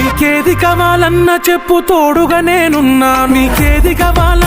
మీకేది కావాలన్నా చెప్పు తోడుగా నేనున్నా. మీకేది కావాలన్నా